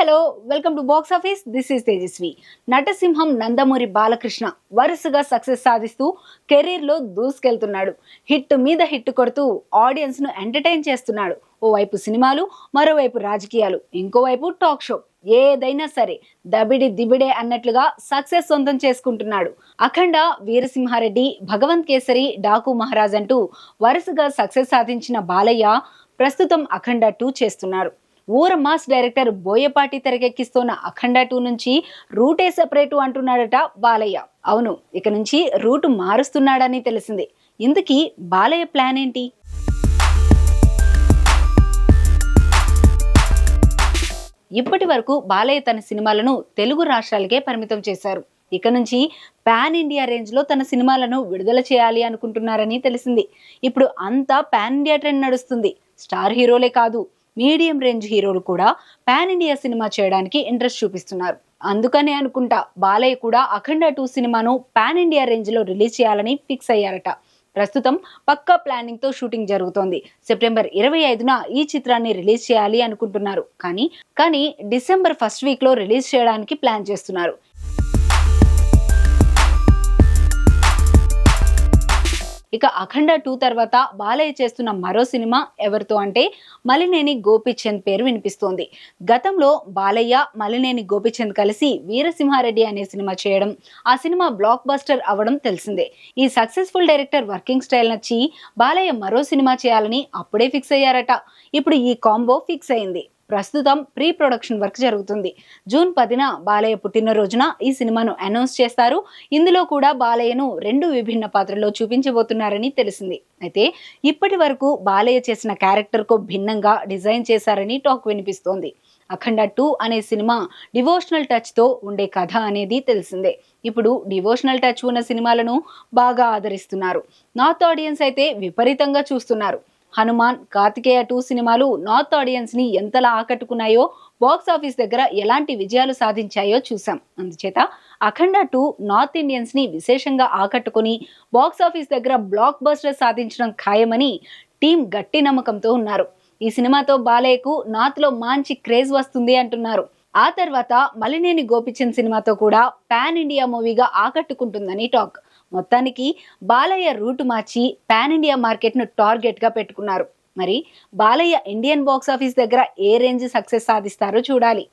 Hello welcome to box office. This is Tejaswi. నటసింహం Nandamuri Balakrishna వరుసగా success సాధిస్తూ కెరీర్లో దూసుకెళ్తున్నాడు. హిట్ మీద హిట్ కొడుతూ ఆడియన్స్ను ఎంటర్టైన్ చేస్తున్నాడు. ఓవైపు సినిమాలు మరోవైపు రాజకీయాలు ఇంకోవైపు టాక్ షో. ఏదైనా సరే దబిడి దిబిడే అన్నట్లుగా సక్సెస్ సొంతం చేసుకుంటున్నాడు. అఖండ వీరసింహారెడ్డి భగవంత్ కేసరి డాకు మహారాజ్ అంటూ వరుసగా సక్సెస్ సాధించిన బాలయ్య ప్రస్తుతం అఖండ టూ చేస్తున్నారు. ఊర మాస్ డైరెక్టర్ బోయపాటి తెరకెక్కిస్తున్న అఖండ టూ నుంచి రూటే సెపరేటు అంటున్నాడట బాలయ్య. అవును ఇక నుంచి రూటు మారుస్తున్నాడని తెలిసింది. ఇందుకీ బాలయ్య ప్లాన్ ఏంటి? ఇప్పటి వరకు బాలయ్య తన సినిమాలను తెలుగు రాష్ట్రాలకే పరిమితం చేశారు. ఇక నుంచి పాన్ ఇండియా రేంజ్లో తన సినిమాలను విడుదల చేయాలి అనుకుంటున్నారని తెలిసింది. ఇప్పుడు అంతా పాన్ ఇండియా ట్రెండ్ నడుస్తుంది. స్టార్ హీరోలే కాదు మీడియం రేంజ్ హీరోలు కూడా పాన్ ఇండియా సినిమా చేయడానికి ఇంట్రెస్ట్ చూపిస్తున్నారు. అందుకనే అనుకుంటా బాలయ్య కూడా అఖండ టూ సినిమాను పాన్ ఇండియా రేంజ్లో రిలీజ్ చేయాలని ఫిక్స్ అయ్యారట. ప్రస్తుతం పక్కా ప్లానింగ్తో షూటింగ్ జరుగుతోంది. సెప్టెంబర్ ఇరవై ఐదున ఈ చిత్రాన్ని రిలీజ్ చేయాలి అనుకుంటున్నారు. కానీ కానీ డిసెంబర్ ఫస్ట్ వీక్లో రిలీజ్ చేయడానికి ప్లాన్ చేస్తున్నారు. ఇక అఖండ టూ తర్వాత బాలయ్య చేస్తున్న మరో సినిమా ఎవరితో అంటే మలినేని గోపిచంద్ పేరు వినిపిస్తోంది. గతంలో బాలయ్య మలినేని గోపిచంద్ కలిసి వీరసింహారెడ్డి అనే సినిమా చేయడం ఆ సినిమా బ్లాక్ బస్టర్ అవ్వడం తెలిసిందే. ఈ సక్సెస్ఫుల్ డైరెక్టర్ వర్కింగ్ స్టైల్ నచ్చి బాలయ్య మరో సినిమా చేయాలని అప్పుడే ఫిక్స్ అయ్యారట. ఇప్పుడు ఈ కాంబో ఫిక్స్ అయింది. ప్రస్తుతం ప్రీ ప్రొడక్షన్ వర్క్ జరుగుతుంది. జూన్ పదిన బాలయ్య పుట్టినరోజున ఈ సినిమాను అనౌన్స్ చేస్తారు. ఇందులో కూడా బాలయ్యను రెండు విభిన్న పాత్రల్లో చూపించబోతున్నారని తెలిసింది. అయితే ఇప్పటి వరకు బాలయ్య చేసిన క్యారెక్టర్కు భిన్నంగా డిజైన్ చేశారని టాక్ వినిపిస్తోంది. అఖండ టూ అనే సినిమా డివోషనల్ టచ్తో ఉండే కథ అనేది తెలిసిందే. ఇప్పుడు డివోషనల్ టచ్ ఉన్న సినిమాలను బాగా ఆదరిస్తున్నారు. నార్త్ ఆడియన్స్ అయితే విపరీతంగా చూస్తున్నారు. హనుమాన్ కార్తికేయ టూ సినిమాలు నార్త్ ఆడియన్స్ని ఎంతలా ఆకట్టుకున్నాయో బాక్స్ ఆఫీస్ దగ్గర ఎలాంటి విజయాలు సాధించాయో చూసాం. అందుచేత అఖండ టూ నార్త్ ఇండియన్స్ని విశేషంగా ఆకట్టుకుని బాక్స్ ఆఫీస్ దగ్గర బ్లాక్ బస్టర్ సాధించడం ఖాయమని టీం గట్టి నమ్మకంతో ఉన్నారు. ఈ సినిమాతో బాలయ్యకు నార్త్లో మంచి క్రేజ్ వస్తుంది అంటున్నారు. ఆ తర్వాత మలినేని గోపిచంద్ సినిమాతో కూడా పాన్ ఇండియా మూవీగా ఆకట్టుకుంటుందని టాక్. మొత్తానికి బాలయ్య రూట్ మార్చి పాన్ ఇండియా మార్కెట్ను టార్గెట్గా పెట్టుకున్నారు. మరి బాలయ్య ఇండియన్ బాక్స్ ఆఫీస్ దగ్గర ఏ రేంజ్ సక్సెస్ సాధిస్తారో చూడాలి.